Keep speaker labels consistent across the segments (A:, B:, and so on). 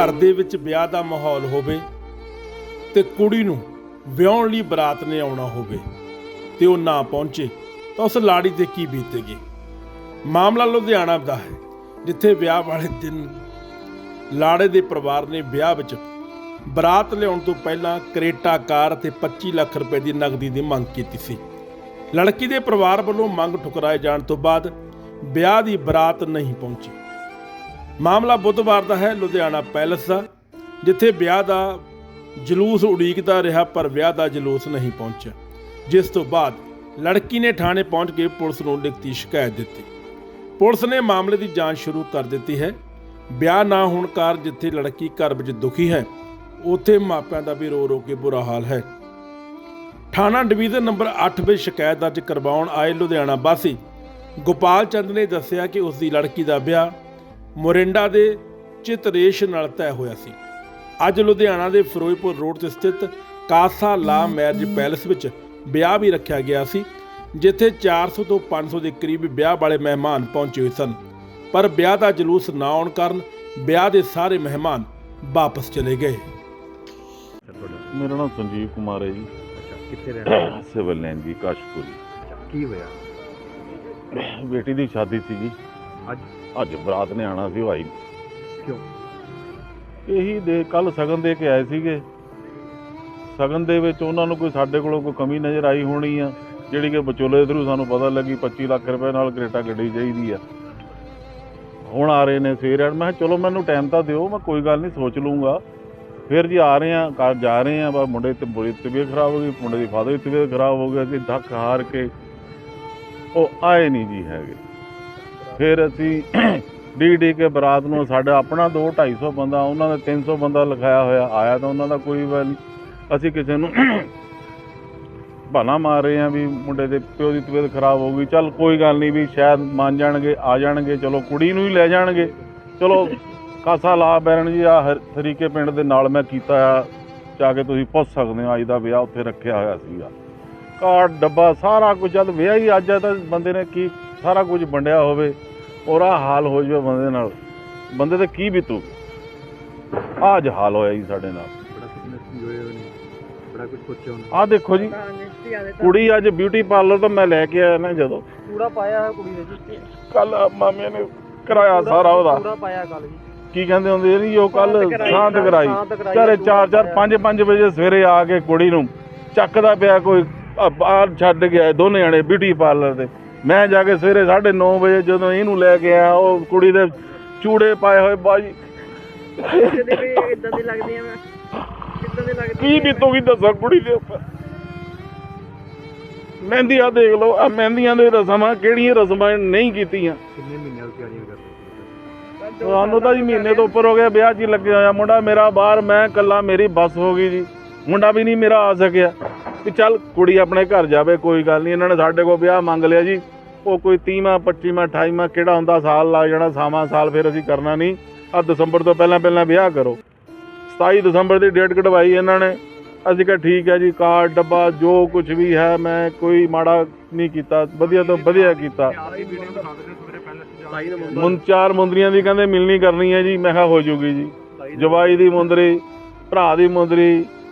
A: ਘਰ ਦੇ ਵਿੱਚ ਵਿਆਹ ਦਾ ਮਾਹੌਲ ਹੋਵੇ ਤੇ ਕੁੜੀ ਨੂੰ ਵਿਆਹਣ ਲਈ ਬਰਾਤ ਨੇ ਆਉਣਾ ਹੋਵੇ ਤੇ ਉਹ ਨਾ ਪਹੁੰਚੇ ਤਾਂ ਉਸ ਲਾੜੀ ਤੇ ਕੀ ਬੀਤੇਗੀ? ਮਾਮਲਾ ਲੁਧਿਆਣਾ ਦਾ ਹੈ, ਜਿੱਥੇ ਵਿਆਹ ਵਾਲੇ ਦਿਨ ਲਾੜੇ ਦੇ ਪਰਿਵਾਰ ਨੇ ਵਿਆਹ ਵਿੱਚ ਬਰਾਤ ਲਿਆਉਣ ਤੋਂ ਪਹਿਲਾਂ ਕਰੇਟਾ ਕਾਰ ਅਤੇ 25 ਲੱਖ ਰੁਪਏ ਦੀ ਨਗਦੀ ਦੀ ਮੰਗ ਕੀਤੀ ਸੀ। ਲੜਕੀ ਦੇ ਪਰਿਵਾਰ ਵੱਲੋਂ ਮੰਗ ਠੁਕਰਾਏ ਜਾਣ ਤੋਂ ਬਾਅਦ ਵਿਆਹ ਦੀ ਬਰਾਤ ਨਹੀਂ ਪਹੁੰਚੀ। ਮਾਮਲਾ ਬੁੱਧਵਾਰ ਦਾ ਹੈ, ਲੁਧਿਆਣਾ ਪੈਲਸ ਦਾ, ਜਿੱਥੇ ਵਿਆਹ ਦਾ ਜਲੂਸ ਉਡੀਕਦਾ ਰਿਹਾ, ਪਰ ਵਿਆਹ ਦਾ ਜਲੂਸ ਨਹੀਂ ਪਹੁੰਚਿਆ। ਜਿਸ ਤੋਂ ਬਾਅਦ ਲੜਕੀ ਨੇ ਥਾਣੇ ਪਹੁੰਚ ਕੇ ਪੁਲਿਸ ਨੂੰ ਲਿਖਤੀ ਸ਼ਿਕਾਇਤ ਦਿੱਤੀ। ਪੁਲਿਸ ਨੇ ਮਾਮਲੇ ਦੀ ਜਾਂਚ ਸ਼ੁਰੂ ਕਰ ਦਿੱਤੀ ਹੈ। ਵਿਆਹ ਨਾ ਹੋਣ ਕਾਰਨ ਜਿੱਥੇ ਲੜਕੀ ਘਰ ਵਿੱਚ ਦੁਖੀ ਹੈ, ਉੱਥੇ ਮਾਪਿਆਂ ਦਾ ਵੀ ਰੋ ਰੋ ਕੇ ਬੁਰਾ ਹਾਲ ਹੈ। ਥਾਣਾ ਡਿਵੀਜ਼ਨ ਨੰਬਰ 8 ਵਿੱਚ ਸ਼ਿਕਾਇਤ ਦਰਜ ਕਰਵਾਉਣ ਆਏ ਲੁਧਿਆਣਾ ਵਾਸੀ ਗੋਪਾਲ ਚੰਦ ਨੇ ਦੱਸਿਆ ਕਿ ਉਸ ਦੀ ਲੜਕੀ ਦਾ ਵਿਆਹ ਮੋਰਿੰਡਾ ਦੇ ਚਿਤਰੇਸ਼ ਨਾਲ ਤੈਅ ਹੋਇਆ ਸੀ। ਅੱਜ ਲੁਧਿਆਣਾ ਦੇ ਫਿਰੋਜ਼ਪੁਰ ਰੋਡ ਤੇ ਸਥਿਤ ਕਾਸਾ ਲਾ ਮੈਰਿਜ ਪੈਲੇਸ ਵਿੱਚ ਵਿਆਹ ਵੀ ਰੱਖਿਆ ਗਿਆ ਸੀ ਜਿੱਥੇ 400 ਤੋਂ 500 ਦੇ ਕਰੀਬ ਵਿਆਹ ਵਾਲੇ ਮਹਿਮਾਨ ਪਹੁੰਚੇ ਹੋਏ ਸਨ। ਪਰ ਵਿਆਹ ਦਾ ਜਲੂਸ ਨਾ ਆਉਣ ਕਾਰਨ ਵਿਆਹ ਦੇ ਸਾਰੇ ਮਹਿਮਾਨ ਵਾਪਸ ਚਲੇ ਗਏ।
B: ਮੇਰਾ ਨਾਮ ਸੰਜੀਵ ਕੁਮਾਰ ਹੈ ਜੀ।
C: ਅੱਛਾ ਕਿੱਥੇ ਰਹਿਣਾ
B: ਸਿਵਲ ਲਾਈਨ ਜੀ ਕਾਸ਼ਪੁਰੀ।
C: ਕੀ ਹੋਇਆ?
B: ਬੇਟੀ ਦੀ ਸ਼ਾਦੀ ਸੀਗੀ।
C: ਅੱਜ?
B: ਅੱਜ ਬਰਾਤ ਨੇ ਆਣਾ ਸੀ ਭਾਈ।
C: ਕਿਉਂ?
B: ਇਹੀ ਦੇ ਕੱਲ ਸਗਨ ਦੇ ਕੇ ਆਏ ਸੀਗੇ। ਸਗਨ ਦੇ ਵਿੱਚ ਉਹਨਾਂ ਨੂੰ ਕੋਈ ਸਾਡੇ ਕੋਲੋਂ ਕੋਈ ਕਮੀ ਨਜ਼ਰ ਆਈ ਹੋਣੀ ਆ ਜਿਹੜੀ ਕਿ ਵਿਚੋਲੇ ਥਰੂ ਸਾਨੂੰ ਪਤਾ ਲੱਗੀ 25 ਲੱਖ ਰੁਪਏ ਨਾਲ ਕਰੇਟਾ ਗੱਡੀ ਚਾਹੀਦੀ ਆ। ਹੁਣ ਆ ਰਹੇ ਨੇ ਸਵੇਰ ਮੈਂ ਕਿਹਾ ਚਲੋ ਮੈਨੂੰ ਟਾਈਮ ਤਾਂ ਦਿਓ ਮੈਂ ਕੋਈ ਗੱਲ ਨਹੀਂ ਸੋਚ ਲੂੰਗਾ ਫਿਰ ਜੀ ਆ ਰਹੇ ਆ ਘਰ ਜਾ ਰਹੇ ਆ ਬਾ ਮੁੰਡੇ ਤੇ ਬੜੀ ਤਬੀਅਤ ਖਰਾਬ ਹੋ ਗਈ ਮੁੰਡੇ ਦੀ ਫਾਦਰ ਦੀ ਤਬੀਅਤ ਖਰਾਬ ਹੋ ਗਈ ਅਸੀਂ ਧੱਕ ਹਾਰ ਕੇ। ਉਹ ਆਏ ਨਹੀਂ ਜੀ ਹੈਗੇ। ਫਿਰ ਅਸੀਂ ਡੀ ਡੀ ਕੇ ਬਰਾਤ ਨੂੰ ਸਾਡਾ ਆਪਣਾ 2 250 ਬੰਦਾ, ਉਹਨਾਂ ਦਾ 300 ਬੰਦਾ ਲਿਖਾਇਆ ਹੋਇਆ, ਆਇਆ ਤਾਂ ਉਹਨਾਂ ਦਾ ਕੋਈ ਵੱਲ ਨਹੀਂ। ਅਸੀਂ ਕਿਸੇ ਨੂੰ ਭਾਣਾ ਮਾਰ ਰਹੇ ਆ ਵੀ ਮੁੰਡੇ ਦੇ ਪਿਓ ਦੀ ਤਬੀਅਤ ਖਰਾਬ ਹੋ ਗਈ। ਚੱਲ ਕੋਈ ਗੱਲ ਨਹੀਂ ਵੀ ਸ਼ਾਇਦ ਮੰਨ ਜਾਣਗੇ, ਆ ਜਾਣਗੇ, ਚਲੋ ਕੁੜੀ ਨੂੰ ਹੀ ਲੈ ਜਾਣਗੇ। ਚਲੋ ਕਾਸਾ ਲਾ ਬੈਰਨ ਜੀ ਆ ਤਰੀਕੇ ਪਿੰਡ ਦੇ ਨਾਲ ਮੈਂ ਕੀਤਾ ਆ, ਜਾ ਕੇ ਤੁਸੀਂ ਪੁੱਛ ਸਕਦੇ ਹੋ, ਅੱਜ ਦਾ ਵਿਆਹ ਉੱਥੇ ਰੱਖਿਆ ਹੋਇਆ ਸੀਗਾ। ਕਾਰਡ, ਡੱਬਾ, ਸਾਰਾ ਕੁਝ, ਜਦ ਵਿਆਹ ਹੀ ਅੱਜ ਹੈ ਤਾਂ ਬੰਦੇ ਨੇ ਕੀ ਸਾਰਾ ਕੁਝ ਵੰਡਿਆ ਹੋਵੇ। ਔਰ ਆ ਹਾਲ ਹੋ ਜਾਵੇ ਬੰਦੇ ਨਾਲ। ਬੰਦੇ ਤੇ ਕੀ ਬੀਤੂ ਆਜ ਹਾਲ ਹੋਇਆ ਜੀ ਸਾਡੇ ਨਾਲ।
C: ਬੜਾ ਫਿਟਨੈਸ ਵੀ ਹੋਏ ਹੋਏ ਨੇ ਬੜਾ ਕੁਝ ਸੋਚਿਆ ਉਹਨੇ
B: ਆ ਦੇਖੋ ਜੀ ਕੁੜੀ ਅੱਜ ਬਿਊਟੀ ਪਾਰਲਰ ਤੋਂ ਮੈਂ ਲੈ ਕੇ ਆਇਆ ਨਾ ਜਦੋਂ।
D: ਕੂੜਾ ਪਾਇਆ ਹੈ ਕੁੜੀ ਨੇ ਜੀ।
B: ਕੱਲ ਮਾਮੇ ਨੇ ਕਰਾਇਆ ਸਾਰਾ ਉਹਦਾ।
D: ਕੂੜਾ ਪਾਇਆ ਕੱਲ ਜੀ।
B: ਕੀ ਕਹਿੰਦੇ ਹੁੰਦੇ ਨਹੀਂ ਉਹ ਕੱਲ
D: ਸ਼ਾਂਤ ਕਰਾਈ,
B: ਚਾਰੇ
D: ਕੂੜਾ
B: 4 4 5 5 ਵਜੇ ਸਵੇਰੇ ਆ ਕੇ ਕੁੜੀ ਨੂੰ ਚੱਕਦਾ ਪਿਆ ਕੋਈ ਆ- ਬਾਹਰ ਛੱਡ ਗਿਆ ਦੋਨੇ ਜਣੇ ਬਿਊਟੀ ਪਾਰਲਰ ਤੇ ਮੈਂ ਜਾ ਕੇ ਸਵੇਰੇ 9:30 ਵਜੇ ਜਦੋਂ ਇਹਨੂੰ ਲੈ ਕੇ ਆਇਆ ਉਹ ਕੁੜੀ ਦੇ ਚੂੜੇ ਪਾਏ ਹੋਏ ਬਾਜੀ
D: ਕਿਤੇ ਵੀ ਇਦਾਂ ਦੀ ਲੱਗਦੀ ਆ ਮੈਂ। ਕਿੱਦਾਂ ਦੀ ਲੱਗਦੀ
B: ਕੀ ਬੀਤੂਗੀ ਦੱਸੋ ਕੁੜੀ ਦੇ ਉੱਪਰ। ਮਹਿੰਦੀਆਂ ਦੇਖ ਲਓ ਆ ਮਹਿੰਦੀਆਂ ਦੇ ਰਸਮਾਂ ਕਿਹੜੀਆਂ ਰਸਮਾਂ ਨਹੀਂ ਕੀਤੀਆਂ।
C: ਕਿੰਨੇ ਮਹੀਨਿਆਂ ਤੋਂ ਤਿਆਰੀਆਂ ਕਰ ਰਹੇ ਸੀ
B: ਸਾਨੂੰ ਤਾਂ ਜੀ ਮਹੀਨੇ ਤੋਂ ਉੱਪਰ ਹੋ ਗਿਆ ਵਿਆਹ 'ਚ ਹੀ ਲੱਗਿਆ ਹੋਇਆ ਮੁੰਡਾ ਮੇਰਾ ਬਾਹਰ ਮੈਂ ਇਕੱਲਾ ਮੇਰੀ ਬੱਸ ਹੋ ਗਈ ਜੀ। ਮੁੰਡਾ ਵੀ ਨਹੀਂ ਮੇਰਾ ਆ ਸਕਿਆ। ਵੀ ਚੱਲ ਕੁੜੀ ਆਪਣੇ ਘਰ ਜਾਵੇ, ਕੋਈ ਗੱਲ ਨਹੀਂ। ਇਹਨਾਂ ਨੇ ਸਾਡੇ ਕੋਲ ਵਿਆਹ ਮੰਗ ਲਿਆ ਜੀ। ਉਹ ਕੋਈ 30ਵਾਂ 25ਵਾਂ 28ਵਾਂ ਕਿਹੜਾ ਹੁੰਦਾ, ਸਾਲ ਲੱਗ ਜਾਣਾ ਸਾਵਾਂ ਸਾਲ ਫਿਰ ਅਸੀਂ ਕਰਨਾ ਨਹੀਂ। ਆ ਦਸੰਬਰ ਤੋਂ ਪਹਿਲਾਂ ਪਹਿਲਾਂ ਵਿਆਹ ਕਰੋ। 27 ਦਸੰਬਰ ਦੀ ਡੇਟ ਕਢਵਾਈ ਇਹਨਾਂ ਨੇ। ਅਸੀਂ ਕਿਹਾ ਠੀਕ ਹੈ ਜੀ, ਕਾਰਡ, ਡੱਬਾ, ਜੋ ਕੁਝ ਵੀ ਹੈ, ਮੈਂ ਕੋਈ ਮਾੜਾ ਨਹੀਂ ਕੀਤਾ। ਵਧੀਆ ਤੋਂ ਵਧੀਆ ਕੀਤਾ। ਮੁੰ, ਚਾਰ ਮੁੰਦਰੀਆਂ ਦੀ ਕਹਿੰਦੇ ਮਿਲਣੀ ਕਰਨੀ ਹੈ ਜੀ। ਮੈਂ ਕਿਹਾ ਹੋ ਜੂਗੀ ਜੀ। ਜਵਾਈ ਦੀ ਮੁੰਦਰੀ, ਭਰਾ ਦੀ ਮੁੰਦਰੀ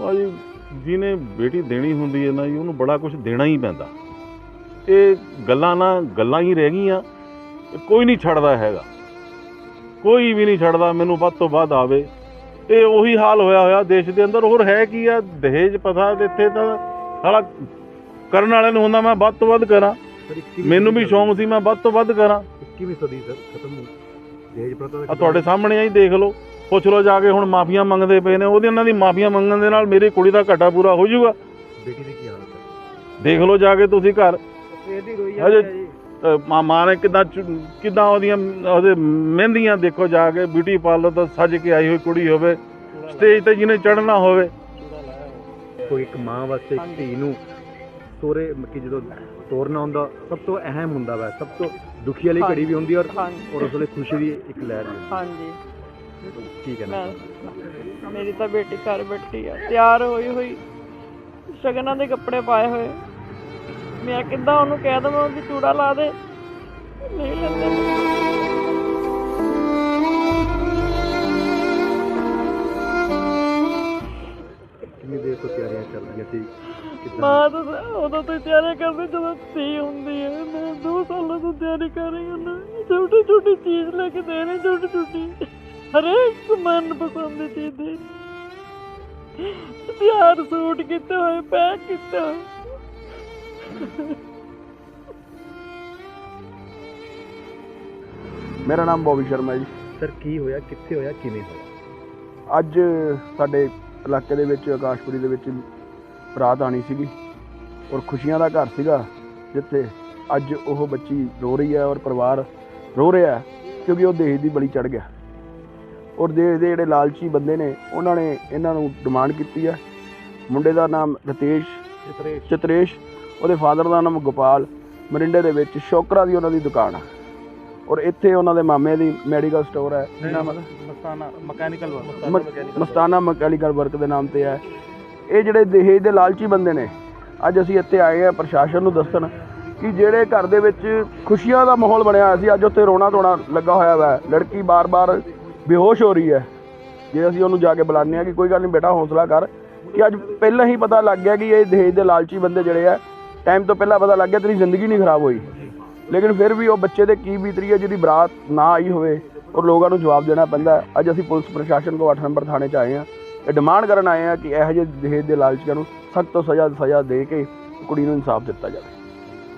B: ਭਾਜੀ ਜਿਹਨੇ ਬੇਟੀ ਦੇਣੀ ਹੁੰਦੀ ਹੈ ਨਾ ਜੀ ਉਹਨੂੰ ਬੜਾ ਕੁਝ ਦੇਣਾ ਹੀ ਪੈਂਦਾ। ਇਹ ਗੱਲਾਂ ਨਾ ਗੱਲਾਂ ਹੀ ਰਹਿ ਗਈਆਂ ਕੋਈ ਨਹੀਂ ਛੱਡਦਾ ਹੈਗਾ। ਕੋਈ ਵੀ ਨਹੀਂ ਛੱਡਦਾ ਮੈਨੂੰ ਵੱਧ ਤੋਂ ਵੱਧ ਆਵੇ। ਇਹ ਉਹੀ ਹਾਲ ਹੋਇਆ ਹੋਇਆ ਦੇਸ਼ ਦੇ ਅੰਦਰ ਹੋਰ ਹੈ ਕੀ ਆ ਦਹੇਜ ਪਤਾ ਇੱਥੇ ਤਾਂ ਸਾਲਾ ਕਰਨ ਵਾਲੇ ਨੂੰ ਹੁੰਦਾ ਮੈਂ ਵੱਧ ਤੋਂ ਵੱਧ ਕਰਾਂ।
C: ਸਰ 21ਵੀਂ
B: ਮੈਨੂੰ ਵੀ ਸ਼ੌਂਕ ਸੀ ਮੈਂ ਵੱਧ ਤੋਂ ਵੱਧ ਕਰਾਂ।
C: 21ਵੀਂ ਸਦੀ ਸਰ ਖਤਮ ਹੋ ਦਹੇਜ ਪ੍ਰਥਾ
B: ਤੁਹਾਡੇ ਸਾਹਮਣੇ ਆਈ ਦੇਖ ਲਓ। ਪੁੱਛ ਲਓ ਜਾ ਕੇ ਹੁਣ ਮਾਫੀਆਂ ਮੰਗਦੇ ਪਏ ਨੇ ਉਹਦੇ ਉਹਨਾਂ ਦੀ ਮਾਫੀਆਂ ਮੰਗਣ ਦੇ ਨਾਲ ਮੇਰੀ ਕੁੜੀ ਦਾ ਘਾਟਾ ਪੂਰਾ ਹੋ ਜਾਊਗਾ।
C: ਬੇਟੀ ਦੀ ਕੀ ਹਾਲਤ ਹੈ?
B: ਦੇਖ ਲਓ ਜਾ ਕੇ ਤੁਸੀਂ ਘਰ।
D: ਸਵੇਰ ਦੀ ਰੋਈ ਆ ਜੀ।
B: ਮਾਂ ਨੇ ਕਿਦਾਂ ਕਿਦਾਂ ਉਹਦੀਆਂ ਉਹਦੇ ਮਹਿੰਦੀਆਂ ਦੇਖੋ ਜਾ ਕੇ ਬਿਊਟੀ ਪਾਰਲਰ ਤੋਂ ਸੱਜ ਕੇ ਆਈ ਹੋਈ ਕੁੜੀ ਹੋਵੇ ਸਟੇਜ ਤੇ ਜਿਹਨੇ ਚੜ੍ਹਨਾ ਹੋਵੇ।
C: ਕੋਈ ਇੱਕ ਮਾਂ ਵਾਸਤੇ ਇੱਕ ਧੀ ਨੂੰ ਤੋਰੇ ਮੱਕੀ ਜਦੋਂ ਤੋਰਨਾ ਹੁੰਦਾ ਸਭ ਤੋਂ ਅਹਿਮ ਹੁੰਦਾ ਵਾ ਸਭ ਤੋਂ ਦੁਖੀ ਵਾਲੀ ਘੜੀ ਵੀ ਹੁੰਦੀ ਔਰ ਔਰ ਉਸ ਵੇਲੇ ਖੁਸ਼ੀ ਦੀ ਇੱਕ ਲਹਿਰ ਵੀ
D: ਹਾਂਜੀ।
C: ਹੁੰਦੀ ਹੈ। ਕੀ ਕਹਿਣਾ
D: ਮੈਂ ਮੇਰੀ ਤਾਂ ਬੇਟੀ ਘਰ ਬੈਠੀ ਆ। ਤਿਆਰ ਹੋਈ ਹੋਈ। ਸ਼ਗਨਾਂ ਦੇ ਕੱਪੜੇ ਪਾਏ ਹੋਏ। ਮੈਂ ਕਿੱਦਾਂ ਉਹਨੂੰ ਕਹਿ ਦਵਾਂ ਕਿ ਚੂੜਾ ਲਾ ਦੇ। ਨਹੀਂ ਲੈਂਦੇ।
C: ਕਿੰਨੀ ਦੇਰ ਤੋਂ ਤਿਆਰੀਆਂ ਚੱਲ ਰਹੀਆਂ ਸੀ? ਕਿੱਦਾਂ?
D: ਮਾਂ ਤਾਂ ਉਦੋਂ ਤੋਂ ਤਿਆਰੀ ਕਰਦੀ ਜਦੋਂ ਧੀ ਹੁੰਦੀ ਹੈ। ਮੈਂ ਦੋ ਸਾਲਾਂ ਤੋਂ ਤਿਆਰੀ ਕਰ ਰਹੀ ਹਾਂ। ਛੋਟੀ ਛੋਟੀ ਚੀਜ਼ ਲੈ ਕੇ ਦੇ ਰਹੀ ਛੋਟੀ ਛੋਟੀ ਹਰੇਕ ਮਨ ਪਸੰਦ ਦੀ ਚੀਜ਼ ਦੇ ਤਿਆਰ ਸੂਟ ਕੀਤੇ ਹੋਏ ਪੈਕ ਕੀਤੇ ਹੋਏ।
E: ਮੇਰਾ ਨਾਮ ਬੋਬੀ ਸ਼ਰਮਾ ਜੀ।
C: ਸਰ ਕੀ ਹੋਇਆ? ਕਿੱਥੇ ਹੋਇਆ? ਕਿਵੇਂ ਹੋਇਆ?
E: ਅੱਜ ਸਾਡੇ ਇਲਾਕੇ ਦੇ ਵਿੱਚ ਆਕਾਸ਼ਪੁਰੀ ਦੇ ਵਿੱਚ ਬਰਾਤ ਆਣੀ ਸੀਗੀ ਔਰ ਖੁਸ਼ੀਆਂ ਦਾ ਘਰ ਸੀਗਾ ਜਿੱਥੇ ਅੱਜ ਉਹ ਬੱਚੀ ਰੋ ਰਹੀ ਹੈ ਔਰ ਪਰਿਵਾਰ ਰੋ ਰਿਹਾ ਹੈ ਕਿਉਂਕਿ ਉਹ ਦੇਸ਼ ਦੀ ਬਲੀ ਚੜ ਗਿਆ। ਔਰ ਦੇਸ਼ ਦੇ ਜਿਹੜੇ ਲਾਲਚੀ ਬੰਦੇ ਨੇ ਉਹਨਾਂ ਨੇ ਇਹਨਾਂ ਨੂੰ ਡਿਮਾਂਡ ਕੀਤੀ ਹੈ ਮੁੰਡੇ ਦਾ ਨਾਮ ਰਤੇਸ਼
C: ਜਿਤਰੇਸ਼
E: ਚਤਰੇਸ਼ ਉਹਦੇ ਫਾਦਰ ਦਾ ਨਾਮ ਗੋਪਾਲ ਮਰਿੰਡੇ ਦੇ ਵਿੱਚ ਸ਼ੋਕਰਾ ਦੀ ਉਹਨਾਂ ਦੀ ਦੁਕਾਨ ਹੈ ਔਰ ਇੱਥੇ ਉਹਨਾਂ ਦੇ ਮਾਮੇ ਦੀ ਮੈਡੀਕਲ ਸਟੋਰ ਹੈ ਨਾਮ ਹੈ
B: ਮਸਤਾਨਾ ਮਕੈਨੀਕਲ
E: ਮ- ਮਸਤਾਨਾ ਮਕੈਨੀਕਲ ਵਰਕ ਦੇ ਨਾਮ ਤੇ ਹੈ ਇਹ ਜਿਹੜੇ ਦਹੇਜ ਦੇ ਲਾਲਚੀ ਬੰਦੇ ਨੇ ਅੱਜ ਅਸੀਂ ਇੱਥੇ ਆਏ ਆ ਪ੍ਰਸ਼ਾਸਨ ਨੂੰ ਦੱਸਣ ਕਿ ਜਿਹੜੇ ਘਰ ਦੇ ਵਿੱਚ ਖੁਸ਼ੀਆਂ ਦਾ ਮਾਹੌਲ ਬਣਿਆ ਹੋਇਆ ਸੀ ਅੱਜ ਉੱਥੇ ਰੋਣਾ ਧੋਣਾ ਲੱਗਾ ਹੋਇਆ ਵਾ। ਲੜਕੀ ਬਾਰ-ਬਾਰ ਬੇਹੋਸ਼ ਹੋ ਰਹੀ ਹੈ। ਜੇ ਅਸੀਂ ਉਹਨੂੰ ਜਾ ਕੇ ਬੁਲਾਉਂਦੇ ਆ ਕਿ ਕੋਈ ਗੱਲ ਨਹੀਂ ਬੇਟਾ, ਹੌਸਲਾ ਕਰ ਕਿ ਅੱਜ ਪਹਿਲਾਂ ਹੀ ਪਤਾ ਲੱਗ ਗਿਆ ਕਿ ਇਹ ਦਹੇਜ ਦੇ ਲਾਲਚੀ ਬੰਦੇ ਜਿਹੜੇ ਆ ਟਾਈਮ ਤੋਂ ਪਹਿਲਾਂ ਪਤਾ ਲੱਗ ਗਿਆ ਤੇਰੀ ਜ਼ਿੰਦਗੀ ਨਹੀਂ ਖਰਾਬ ਹੋਈ। ਲੇਕਿਨ ਫਿਰ ਵੀ ਉਹ ਬੱਚੇ ਦੇ ਕੀ ਬੀਤ ਰਹੀ ਹੈ, ਜਿਹਦੀ ਬਰਾਤ ਨਾ ਆਈ ਹੋਵੇ ਔਰ ਲੋਕਾਂ ਨੂੰ ਜਵਾਬ ਦੇਣਾ ਪੈਂਦਾ ਅੱਜ ਅਸੀਂ ਪੁਲਿਸ ਪ੍ਰਸ਼ਾਸਨ ਕੋ 8 ਨੰਬਰ ਥਾਣੇ 'ਚ ਆਏ ਹਾਂ। ਇਹ ਡਿਮਾਂਡ ਕਰਨ ਆਏ ਹਾਂ ਕਿ ਇਹੋ ਜਿਹੇ ਦਹੇਜ ਦੇ ਲਾਲਚੀਆਂ ਨੂੰ ਸਖਤ ਤੋਂ ਸਜ਼ਾ ਸਜ਼ਾ ਦੇ ਕੇ ਕੁੜੀ ਨੂੰ ਇਨਸਾਫ ਦਿੱਤਾ ਜਾਵੇ।